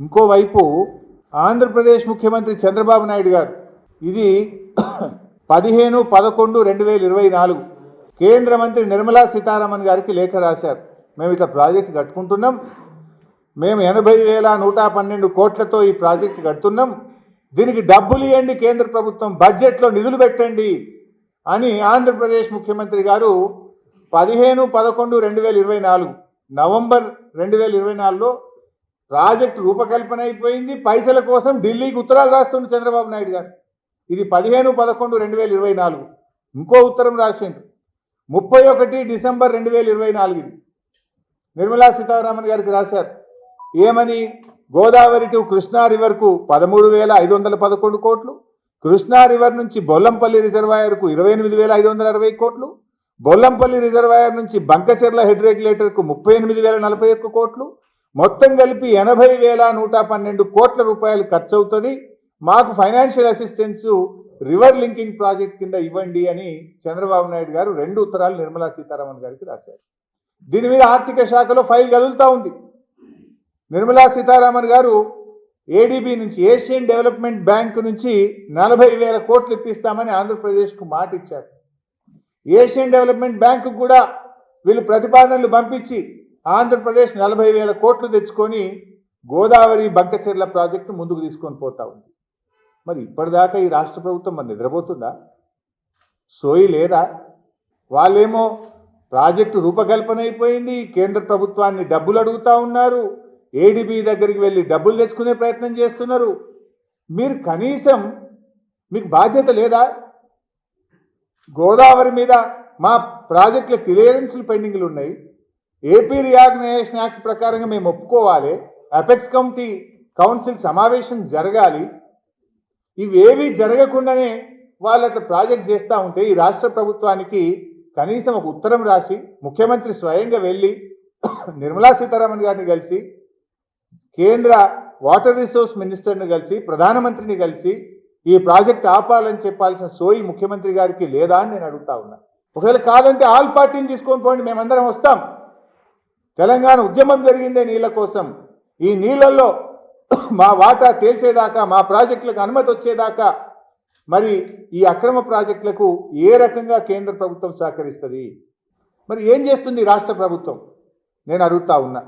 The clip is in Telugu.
ఇంకోవైపు ఆంధ్రప్రదేశ్ ముఖ్యమంత్రి చంద్రబాబు నాయుడు గారు. ఇది పదిహేను పదకొండు రెండు వేల ఇరవై నాలుగు. కేంద్ర మంత్రి నిర్మలా సీతారామన్ గారికి లేఖ రాశారు. మేము ఇట్లా ప్రాజెక్ట్ కట్టుకుంటున్నాం. మేము ఎనభై వేల నూట పన్నెండు కోట్లతో ఈ ప్రాజెక్ట్ కడుతున్నాం. దీనికి డబ్బులు ఇవ్వండి కేంద్ర ప్రభుత్వం బడ్జెట్లో నిధులు పెట్టండి అని ఆంధ్రప్రదేశ్ ముఖ్యమంత్రి గారు పదిహేను పదకొండు రెండు వేల ఇరవై నాలుగు నవంబర్ రెండు వేల ఇరవై నాలుగులో ప్రాజెక్టు రూపకల్పన అయిపోయింది. పైసల కోసం ఢిల్లీకి ఉత్తరాలు రాస్తుండు చంద్రబాబు నాయుడు గారు. ఇది పదిహేను పదకొండు రెండు వేల ఇరవై నాలుగు. ఇంకో ఉత్తరం రాసిండు. ముప్పై ఒకటి డిసెంబర్ రెండు వేల ఇరవై నాలుగు ఇది. నిర్మలా సీతారామన్ గారికి రాశారు. ఏమని? గోదావరి టు కృష్ణా రివర్కు పదమూడు వేల ఐదు వందల పదకొండు కోట్లు. కృష్ణా రివర్ నుంచి బొల్లంపల్లి రిజర్వాయర్కు ఇరవై ఎనిమిది వేల ఐదు వందల అరవై కోట్లు. బొల్లంపల్లి రిజర్వాయర్ నుంచి బంకచెర్ల హెడ్ రెగ్యులేటర్కు ముప్పై ఎనిమిది వేల నలభై ఒక్క కోట్లు. మొత్తం కలిపి ఎనభై వేల నూట పన్నెండు కోట్ల రూపాయలు ఖర్చు అవుతుంది మాకు financial assistance river linking project కింద ఇవ్వండి అని చంద్రబాబు నాయుడు గారు రెండు ఉత్తరాలు నిర్మలా సీతారామన్ గారికి రాశారు. దీని మీద ఆర్థిక శాఖలో ఫైల్ కదులుతూ ఉంది. నిర్మలా సీతారామన్ గారు ఏడీబీ నుంచి ఏషియన్ డెవలప్మెంట్ బ్యాంక్ నుంచి నలభై వేల కోట్లు ఇప్పిస్తామని ఆంధ్రప్రదేశ్కు మాట ఇచ్చారు ఏషియన్ డెవలప్మెంట్ బ్యాంకు కూడా వీళ్ళు ప్రతిపాదనలు పంపించి ఆంధ్రప్రదేశ్ నలభై వేల కోట్లు తెచ్చుకొని గోదావరి బంకచెర్ల ప్రాజెక్టు ముందుకు తీసుకొని పోతా ఉంది. మరి ఇప్పటిదాకా ఈ రాష్ట్ర ప్రభుత్వం మరి నిద్రపోతుందా? సోయి లేదా వాళ్ళేమో ప్రాజెక్టు రూపకల్పన అయిపోయింది కేంద్ర ప్రభుత్వాన్ని డబ్బులు అడుగుతా ఉన్నారు ఏడీబీ దగ్గరికి వెళ్ళి డబ్బులు తెచ్చుకునే ప్రయత్నం చేస్తున్నారు. మీరు కనీసం మీకు బాధ్యత లేదా? గోదావరి మీద మా ప్రాజెక్టుల క్లియరెన్స్లు పెండింగ్లు ఉన్నాయి. ఏపీ రియాగ్నైజేషన్ యాక్ట్ ప్రకారంగా మేము ఒప్పుకోవాలి. అపెక్స్ కమిటీ కౌన్సిల్ సమావేశం జరగాలి. ఇవేవి జరగకుండానే వాళ్ళు అట్లా ప్రాజెక్ట్ చేస్తూ ఉంటే ఈ రాష్ట్ర ప్రభుత్వానికి కనీసం ఒక ఉత్తరం రాసి ముఖ్యమంత్రి స్వయంగా వెళ్ళి నిర్మలా సీతారామన్ గారిని కలిసి కేంద్ర వాటర్ రిసోర్స్ మినిస్టర్ని కలిసి ప్రధానమంత్రిని కలిసి ఈ ప్రాజెక్ట్ ఆపాలని చెప్పాల్సిన సోయి ముఖ్యమంత్రి గారికి లేదా అని నేను అడుగుతా ఉన్నా. ఒకవేళ కాదంటే ఆల్ పార్టీని తీసుకొని పోండి మేమందరం వస్తాం. తెలంగాణ ఉద్యమం జరిగిందే నీళ్ళ కోసం. ఈ నీళ్ళల్లో మా వాటా తేల్చేదాకా మా ప్రాజెక్టులకు అనుమతి వచ్చేదాకా మరి ఈ అక్రమ ప్రాజెక్టులకు ఏ రకంగా కేంద్ర ప్రభుత్వం సహకరిస్తుంది? మరి ఏం చేస్తుంది రాష్ట్ర ప్రభుత్వం? నేను అడుగుతా ఉన్నా.